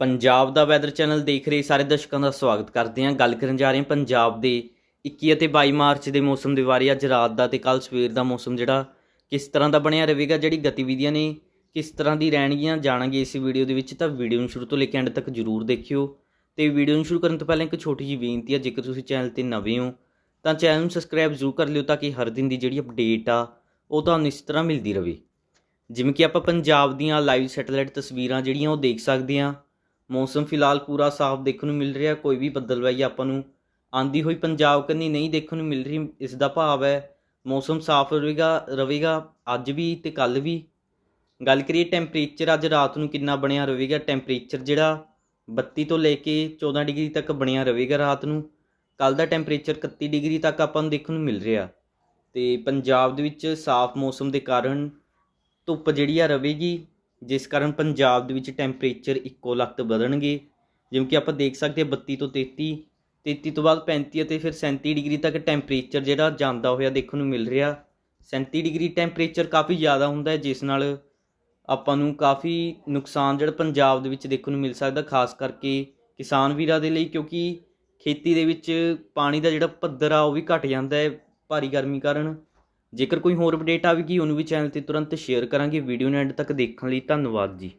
ਪੰਜਾਬ ਦਾ weather channel ਦੇਖ ਰਹੇ ਸਾਰੇ ਦਰਸ਼ਕਾਂ ਦਾ ਸਵਾਗਤ ਕਰਦੇ ਹਾਂ। ਗੱਲ ਕਰਨ ਜਾ ਰਹੇ ਹਾਂ ਪੰਜਾਬ ਦੇ 21 ਅਤੇ 22 ਮਾਰਚ ਦੇ ਮੌਸਮ ਦੇ ਬਾਰੇ। ਅੱਜ ਰਾਤ ਦਾ ਤੇ ਕੱਲ ਸਵੇਰ ਦਾ ਮੌਸਮ ਜਿਹੜਾ ਕਿਸ ਤਰ੍ਹਾਂ ਦਾ ਬਣਿਆ ਰਹੇਗਾ, ਜਿਹੜੀ ਗਤੀਵਿਧੀਆਂ ਨੇ ਕਿਸ ਤਰ੍ਹਾਂ ਦੀ ਰਹਿਣਗੀਆਂ ਜਾਣਾਂਗੇ ਇਸ ਵੀਡੀਓ ਦੇ ਵਿੱਚ। ਤਾਂ ਵੀਡੀਓ ਨੂੰ ਸ਼ੁਰੂ ਤੋਂ ਲੈ ਕੇ ਐਂਡ ਤੱਕ ਜਰੂਰ ਦੇਖਿਓ ਤੇ ਵੀਡੀਓ ਨੂੰ ਸ਼ੁਰੂ ਕਰਨ ਤੋਂ ਪਹਿਲਾਂ ਇੱਕ ਛੋਟੀ ਜਿਹੀ ਬੇਨਤੀ ਹੈ, ਜੇਕਰ ਤੁਸੀਂ ਚੈਨਲ ਤੇ ਨਵੇਂ ਹੋ ਤਾਂ ਚੈਨਲ ਨੂੰ ਸਬਸਕ੍ਰਾਈਬ ਜ਼ਰੂਰ ਕਰ ਲਿਓ ਤਾਂ ਕਿ ਹਰ ਦਿਨ ਦੀ ਜਿਹੜੀ ਅਪਡੇਟ ਆ, ਉਹ ਤੁਹਾਨੂੰ ਇਸ ਤਰ੍ਹਾਂ ਮਿਲਦੀ ਰਹੇ। ਜਿਵੇਂ ਕਿ ਆਪਾਂ ਪੰਜਾਬ ਦੀਆਂ ਲਾਈਵ ਸੈਟੇਲਾਈਟ ਤਸਵੀਰਾਂ ਜਿਹੜੀਆਂ ਉਹ ਦੇਖ ਸਕਦੇ ਹਾਂ। ਮੌਸਮ ਫਿਲਹਾਲ ਪੂਰਾ ਸਾਫ਼ ਦੇਖਣ ਨੂੰ ਮਿਲ ਰਿਹਾ, ਕੋਈ ਵੀ ਬੱਦਲਵਾਈ ਆਪਾਂ ਨੂੰ ਆਂਦੀ ਹੋਈ ਪੰਜਾਬ ਕੰਨੀ ਨਹੀਂ ਦੇਖਣ ਨੂੰ ਮਿਲ ਰਹੀ, ਇਸ ਦਾ ਭਾਵ ਹੈ ਮੌਸਮ ਸਾਫ਼ ਰਹੇਗਾ ਰਹੇਗਾ, ਅੱਜ ਵੀ ਤੇ ਕੱਲ ਵੀ। ਗੱਲ ਕਰੀਏ ਟੈਂਪਰੇਚਰ ਅੱਜ ਰਾਤ ਨੂੰ ਕਿੰਨਾ ਬਣਿਆ ਰਹੇਗਾ ਟੈਂਪਰੇਚਰ ਜਿਹੜਾ 32 ਤੋਂ ਲੈ ਕੇ 14 ਡਿਗਰੀ ਤੱਕ ਬਣਿਆ ਰਹੇਗਾ ਰਾਤ ਨੂੰ ਕੱਲ ਦਾ ਟੈਂਪਰੇਚਰ 31 ਡਿਗਰੀ ਤੱਕ ਆਪਾਂ ਨੂੰ ਦੇਖਣ ਨੂੰ ਮਿਲ ਰਿਹਾ। ਤੇ ਪੰਜਾਬ ਦੇ ਵਿੱਚ ਸਾਫ਼ ਮੌਸਮ ਦੇ ਕਾਰਨ ਧੁੱਪ ਜਿਹੜੀ ਆ ਰਵੇਗੀ ਜਿਸ ਕਾਰਨ ਪੰਜਾਬ ਦੇ ਵਿੱਚ ਟੈਂਪਰੇਚਰ ਇੱਕੋ ਲਖਤ ਵਧਣਗੇ। ਜਿਵੇਂ ਕਿ ਆਪਾਂ ਦੇਖ ਸਕਦੇ ਹਾਂ 32 ਤੋਂ 33 33 ਤੋਂ ਬਾਅਦ 35 ਅਤੇ ਫਿਰ 37 ਡਿਗਰੀ ਤੱਕ ਟੈਂਪਰੇਚਰ ਜਿਹੜਾ ਜਾਂਦਾ ਹੋਇਆ ਦੇਖਣ ਨੂੰ ਮਿਲ ਰਿਹਾ। 37 ਡਿਗਰੀ ਟੈਂਪਰੇਚਰ ਕਾਫੀ ਜ਼ਿਆਦਾ ਹੁੰਦਾ ਹੈ, ਜਿਸ ਨਾਲ ਆਪਾਂ ਨੂੰ ਕਾਫੀ ਨੁਕਸਾਨ ਜਿਹੜਾ ਪੰਜਾਬ ਦੇ ਵਿੱਚ ਦੇਖਣ ਨੂੰ ਮਿਲ ਸਕਦਾ, ਖਾਸ ਕਰਕੇ ਕਿਸਾਨ ਵੀਰਾਂ ਦੇ ਲਈ, ਕਿਉਂਕਿ ਖੇਤੀ ਦੇ ਵਿੱਚ ਪਾਣੀ ਦਾ ਜਿਹੜਾ ਪੱਧਰ ਆ ਉਹ ਵੀ ਘਟ ਜਾਂਦਾ ਹੈ ਭਾਰੀ ਗਰਮੀ ਕਾਰਨ। ਜੇਕਰ ਕੋਈ ਹੋਰ ਅਪਡੇਟ ਆਵੇਗੀ ਉਹਨੂੰ ਵੀ ਚੈਨਲ ਤੇ ਤੁਰੰਤ ਸ਼ੇਅਰ ਕਰਾਂਗੇ ਵੀਡੀਓ ਨੂੰ ਐਂਡ ਤੱਕ ਦੇਖਣ ਲਈ ਧੰਨਵਾਦ ਜੀ।